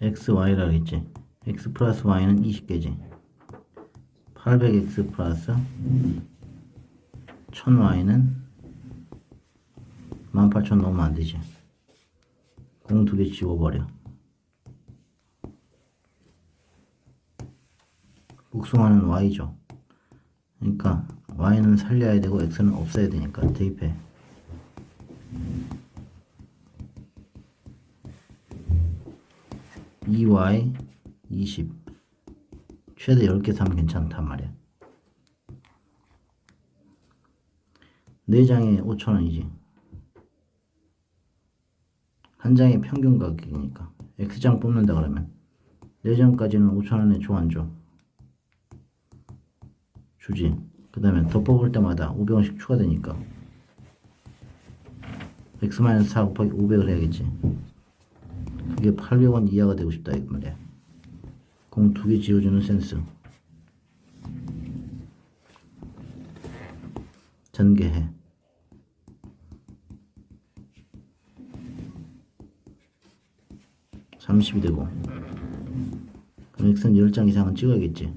x, y라 그랬지. x 플러스 y는 20개지. 800x 플러스 1000y는 18,000 넣으면 안 되지. 공 두 개 지워버려. 복숭아는 y죠. 그러니까 y는 살려야 되고 x는 없애야 되니까 대입해. E y 20 최대 10개 사면 괜찮단 말이야. 4장에 5천원이지. 한 장의 평균 가격이니까 X장 뽑는다 그러면 4장까지는 5천원에 줘 안 줘? 주지. 그 다음에 더 뽑을 때마다 500원씩 추가되니까 X-4 곱하기 500을 해야겠지. 그게 800원 이하가 되고 싶다 이 말이야. 공 두 개 지어주는 센스. 전개해. 삼십이 되고 그럼 X는 10장 이상은 찍어야겠지.